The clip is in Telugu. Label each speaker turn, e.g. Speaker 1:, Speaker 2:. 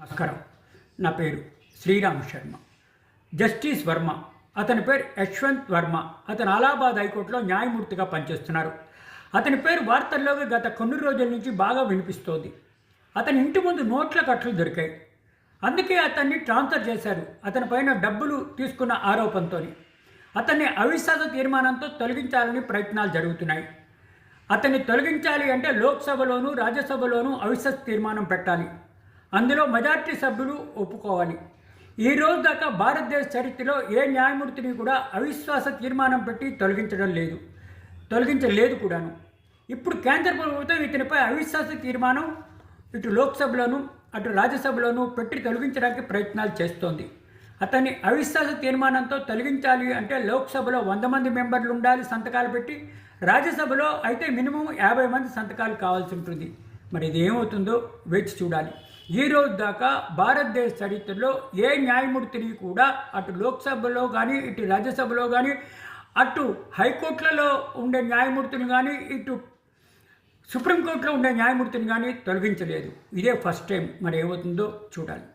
Speaker 1: నమస్కారం. నా పేరు శ్రీరామ్ శర్మ. జస్టిస్ వర్మ. అతని పేరు యశ్వంత్ వర్మ. అతను అలహాబాద్ హైకోర్టులో న్యాయమూర్తిగా పనిచేస్తున్నారు. అతని పేరు వార్తల్లోకి గత కొన్ని రోజుల నుంచి బాగా వినిపిస్తోంది. అతని ఇంటి ముందు నోట్ల కట్టలు దొరికాయి. అందుకే అతన్ని ట్రాన్స్ఫర్ చేశారు. అతని పైన డబ్బులు తీసుకున్న ఆరోపణతో అతన్ని అవిశ్వాస తీర్మానంతో తొలగించాలని ప్రయత్నాలు జరుగుతున్నాయి. అతన్ని తొలగించాలి అంటే లోక్సభలోనూ రాజ్యసభలోనూ అవిశ్వాస తీర్మానం పెట్టాలి. అందులో మెజార్టీ సభ్యులు ఒప్పుకోవాలి. ఈ రోజు దాకా భారతదేశ చరిత్రలో ఏ న్యాయమూర్తిని కూడా అవిశ్వాస తీర్మానం పెట్టి తొలగించడం లేదు. తొలగించలేదు కూడాను. ఇప్పుడు కేంద్ర ప్రభుత్వం ఇతనిపై అవిశ్వాస తీర్మానం ఇటు లోక్సభలోను అటు రాజ్యసభలోనూ పెట్టి తొలగించడానికి ప్రయత్నాలు చేస్తోంది. అతన్ని అవిశ్వాస తీర్మానంతో తొలగించాలి అంటే లోక్సభలో వంద మంది మెంబర్లు ఉండాలి సంతకాలు పెట్టి రాజ్యసభలో అయితే మినిమం యాభై మంది సంతకాలు కావాల్సి ఉంటుంది. మరి ఇది ఏమవుతుందో వేచి చూడాలి. ఈ రోజు దాకా భారతదేశ చరిత్రలో ఏ న్యాయమూర్తిని కూడా అటు లోక్సభలో కానీ ఇటు రాజ్యసభలో కానీ అటు హైకోర్టులలో ఉండే న్యాయమూర్తిని కానీ ఇటు సుప్రీంకోర్టులో ఉండే న్యాయమూర్తిని కానీ తొలగించలేదు. ఇదే ఫస్ట్ టైం. మరి ఏమవుతుందో చూడాలి.